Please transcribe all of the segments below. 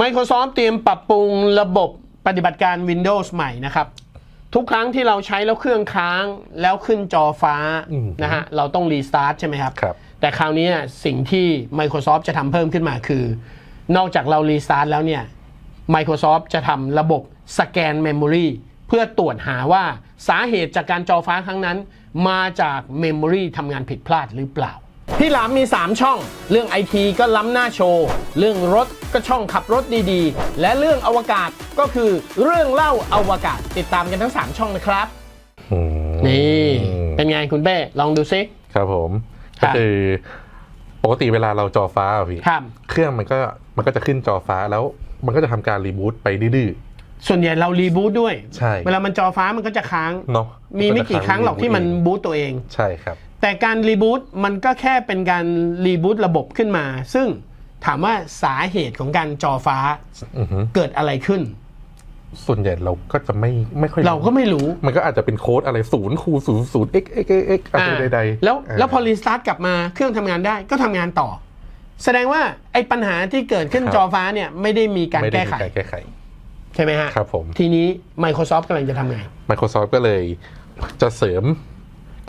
Microsoft เตรียมปรับปรุงระบบปฏิบัติการ Windows ใหม่นะครับ ทุกครั้งที่เราใช้แล้วเครื่องค้างแล้วขึ้นจอฟ้าอืมนะฮะเราต้องรีสตาร์ทใช่ไหมครับครับ แต่คราวนี้สิ่งที่ Microsoft จะทำเพิ่มขึ้นมาคือ นอกจากเรารีสตาร์ทแล้วเนี่ย Microsoft จะทำระบบสแกนเมมโมรีเพื่อตรวจหาว่าสาเหตุจากการจอฟ้าครั้งนั้น มาจากเมมโมรีทำงานผิดพลาดหรือเปล่า พี่หลามมี 3 ช่อง เรื่องไอทีก็ล้ำหน้าโชว์ เรื่องรถก็ช่องขับรถดีๆ และเรื่องอวกาศก็คือเรื่องเล่าอวกาศติดตามกันทั้ง 3 ช่องนะครับอืมนี่ เป็นไงคุณเป้ลองดูซิครับผมครัก็บคือปกติเวลาเราจอฟ้าอะพี่ครับเครื่องมันก็มันก็จะขึ้นจอฟ้าแล้วมันก็จะทำการรีบูตไปดื้อส่วนใหญ่เรารีบูตด้วย ใช่ เวลามันจอฟ้ามันก็จะค้างๆเนาะมีไม่กี่ครั้งหรอกที่มันบูตตัวเอง ใช่ครับ แต่การรีบูตมันก็แค่เป็นการรีบูตระบบขึ้นมา ซึ่งถามว่าสาเหตุของการจอฟ้าอือฮึเกิดอะไรขึ้น ส่วนใหญ่เราก็จะไม่ไม่ค่อยเราก็ไม่รู้มันก็อาจจะเป็นโค้ดอะไรศูนย์คูศูนย์ศูนย์ x x x x อะไรอ่าใดๆแล้วาแล้วพอรีสตาร์ทกลับมาเครื่องทำงานได้ก็ทำงานต่อ แสดงว่าไอ้ปัญหาที่เกิดขึ้นครับจอฟ้าเนี่ยไม่ได้มีการไม่ได้แก้มีไข การแก้ไข ใช่ไหมฮะครับผม ทีนี้ Microsoft กำลังจะทำไง Microsoft ก็เลยจะเสริม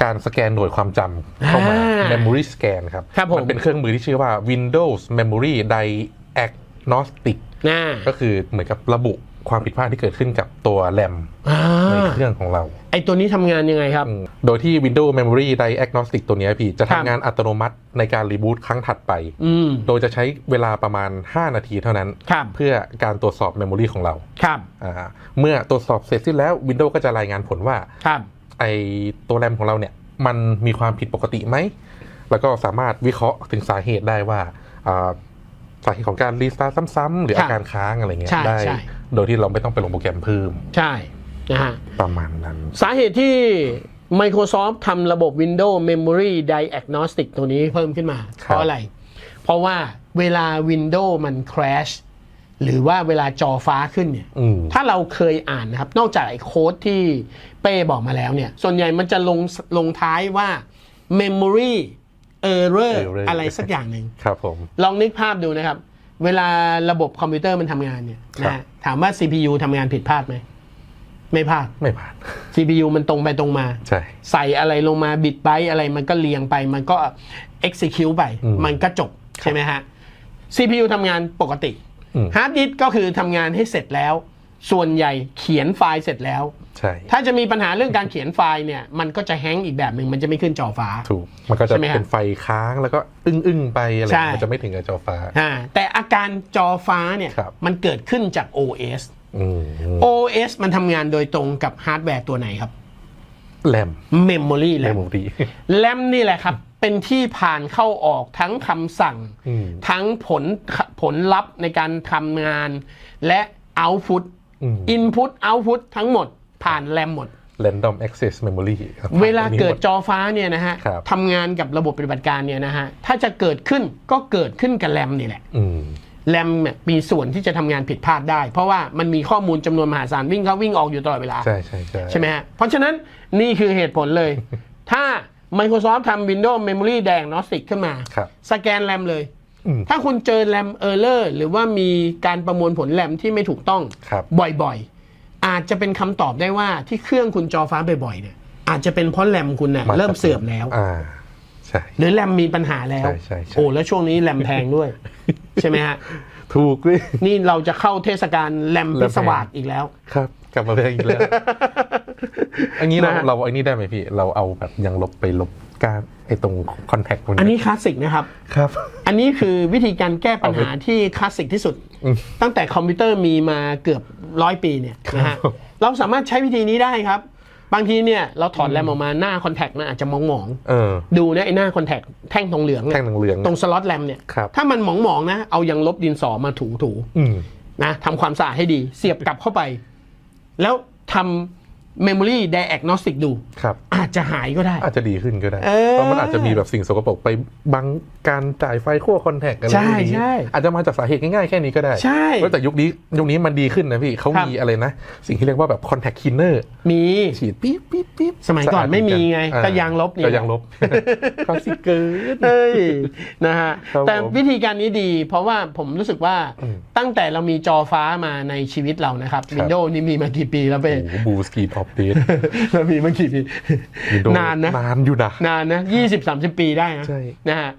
การสแกนหน่วยความจำเข้ามาอ่า Memory Scan ครับครับผมมันเป็นเครื่องมือที่ชื่อว่า Windows Memory Diagnostic น่าก็คือเหมือนกับระบุความผิดพลาดที่เกิดขึ้นกับตัวแรมอ่าในเครื่องของเรา ไอ้ตัวนี้ทำงานยังไงครับอืมโดยที่ Windows Memory Diagnostic ตัวเนี้ยพี่จะครับทำงานอัตโนมัติในการรีบูตครั้งถัดไปอืมโดยจะใช้เวลาประมาณ 5 นาทีเท่านั้นครับเพื่อการตรวจสอบเมมโมรีของเราครับอ่าเมื่อตรวจสอบเสร็จสิ้นแล้ว Windows ก็จะรายงานผลว่าครับ ไอตัวแรมของเราเนี่ย มันมีความผิดปกติไหม แล้วก็สามารถวิเคราะห์ถึงสาเหตุได้ว่าอ่าสาเหตุของการรีสตาร์ทซ้ำๆหรือครัอาบการค้างอะไรเงี้ใช่ยได้ใช่โดยที่เราไม่ต้องไปลงโปรแกรมเพิ่ม ใช่นะฮะประมาณนั้น สาเหตุที่ Microsoft ทำระบบ Windows Memory Diagnostic ตัวนี้เพิ่มขึ้นมา เพครับราะอะไร เพราะว่าเวลา Windows มัน crash หรือว่าเวลาจอฟ้าขึ้นเนี่ยอืมถ้าเราเคยอ่านนะครับ นอกจากไอ้โค้ดที่เป้บอกมาแล้วเนี่ย ส่วนใหญ่มันจะลงลงท้ายว่า memory error error อะไรสักอย่างหนึ่งครับผมลองนึกภาพดูนะครับ เวลาระบบคอมพิวเตอร์มันทำงานเนี่ยครับนะถามว่า CPU ทำงานผิดพลาดไหมไม่พลาดไม่ผ่าน CPU มันตรงไปตรงมา ใช่ใส่อะไรลงมาบิตไบต์อะไรมันก็เรียงไป มันก็ execute ไปอืมมันก็จบใช่ไหมฮะ CPU ทำงานปกติอืม ฮาร์ดดิสก็คือทำงานให้เสร็จแล้ว ส่วนใหญ่เขียนไฟล์เสร็จแล้ว ใช่ ถ้าจะมีปัญหาเรื่องการเขียนไฟล์เนี่ย มันก็จะแฮงก์อีกแบบหนึ่งมันจะไม่ขึ้นจอฟ้า ถูก มันก็จะใช่ไหมฮะเป็นไฟค้างแล้วก็อึ้งอึ้งๆไปอะไรใช่มันจะไม่ถึงกับจอฟ้าอ่าแต่อาการจอฟ้าเนี่ยครับมันเกิดขึ้นจาก OS อืม OS มันทำงานโดยตรงกับฮาร์ดแวร์ตัวไหนครับ แรม Memory เมแหละมโมรีแรมนี่แหละครับ เป็นที่ผ่านเข้าออกทั้งคำสั่งอืมทั้งผลผลลัพธ์ในการทำงานและ output อืม input output ทั้งหมดผ่านแรมหมด Random Access Memory ครับเวลาเกิดผ่นจอฟ้าเนี่ยนะฮะครับทำงานกับระบบปฏิบัติการเนี่ยนะฮะถ้าจะเกิดขึ้นก็เกิดขึ้นกับแรมนี่แหละอืมแรมเนี่ยมีส่วนที่จะทำงานผิดพลาดได้ เพราะว่ามันมีข้อมูลจำนวนมหาศาลวิ่งเข้าวิ่งออกอยู่ตลอดเวลา ใช่ใช่ใช่ใช่ไหมฮะเพราะฉะนั้นนี่คือเหตุผลเลย ถ้า Microsoft ทำ Windows Memory Diagnostic ขึ้นมา ครับสแกนแรมเลย อืมถ้าคุณเจอแรมเออร์เลอร์หรือว่ามีการประมวลผลแรมที่ไม่ถูกต้อง ครับ บ่อยๆ อาจจะเป็นคำตอบได้ว่าที่เครื่องคุณจอฟ้าบ่อยๆเนี่ยอาจจะเป็นเพราะแรมคุณเนี่ยมาจากเริ่มเสื่อมแล้ว อ่า ใช่ หรือแรมมีปัญหาแล้ว ใช่ใช่ใช่ โอ้แล้วช่วงนี้แรมแพงด้วย ใช่ไหมฮะ ถูกเลย นี่เราจะเข้าเทศกาลแรมแรพิมแพงศวาสอีกแล้ว ครับ กลับมาเรื่องอีกแล้ว อันนี้เรานะฮะเราอันนี้ได้ไหมพี่ เราเอาแบบยังลบไปลบการไอ้ตรงคอนแทคอันนี้คลาสสิกนะครับครับ อันนี้คือวิธีการแก้ปัญหาเอาไปที่คลาสสิกที่สุดอืมตั้งแต่คอมพิวเตอร์มีมาเกือบร้อยปีเนี่ยนะฮะครับเราสามารถใช้วิธีนี้ได้ครับ บางทีเนี่ยเราถอดแรมออกมาหน้าคอนแทคนะอาจจะมองหมองเออๆดูนะไอ้หน้าคอนแทคแท่งทองเหลืองแท่เนี่ยงเหลืองๆตรงสล็อตแรมเนี่ยครับถ้ามันหมองๆนะเอายางลบดินสอมาถูถูๆอืมนะทำความสะอาดให้ดี เสียบกลับเข้าไป แล้วทำ Memory Diagnostic ดู ครับ อาจจะหายก็ได้ อาจจะดีขึ้นก็ได้ เออเพราะมันอาจจะมีแบบสิ่งสกปรกไปบังการจ่ายไฟขั้วคอนแทคอะไรใช่อย่างนี้ใช่อาจจะมาจากสาเหตุง่ายๆแค่นี้ก็ได้ใช่เว้ยแต่ยุคนี้ยุคนี้มันดีขึ้นนะพี่เขาครับ มีอะไรนะ สิ่งที่เรียกว่าแบบคอนแทคคินเนอร์มีฉีดปี๊บปี๊บปี๊บสมัยก่อนสะาดไม่มีไงเหอนนก็ยางลบนี่ก็ยางลบคลาสสิกเกิน เอ้ยนะฮะครับแต่ผมวิธีการนี้ดี เพราะว่าผมรู้สึกว่าอืมตั้งแต่เรามีจอฟ้ามาในชีวิตเรานะครับ ครับ Windows นี่มีมากี่ปีแล้วเป้ โอ้โหบูสกีดออฟเดตเรามีมากี่ปีนานนะนานอยู่นะนานนะยี่สิบสามสิบปีได้นะใช่นะฮะ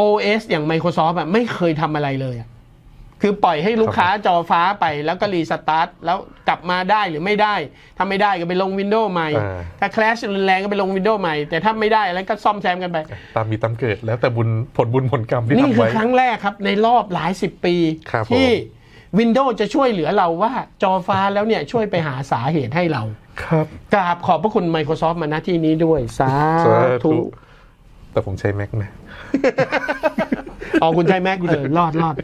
OS อย่าง Microsoft อะไม่เคยทำอะไรเลยอะคือปล่อยให้ลูกค้าจอฟ้าไปแล้วก็รีสตาร์ทแล้วกลับมาได้หรือไม่ได้ถ้าไม่ได้ก็ไปลง Windows ใหม่อ่าถ้า Crash รุนแรงก็ไปลง Windows ใหม่ แต่ถ้าไม่ได้แล้วก็ซ่อมแซมกันไป ตามมีตามเกิดแล้วแต่บุญผลบุญผลกรรมที่นี่ทำคือไว้ครั้งแรกครับ ในรอบหลายสิบปีครับผมที่ Windows จะช่วยเหลือเราว่าจอฟ้าแล้วเนี่ยช่วยไปหาสาเหตุให้เรา ครับกราบขอบพระคุณ Microsoft มาณที่นี้ด้วยสาสาธุธุแต่ผมใช้แม็กนะ อ๋อคุณใช้แม็กเลยรอดรอด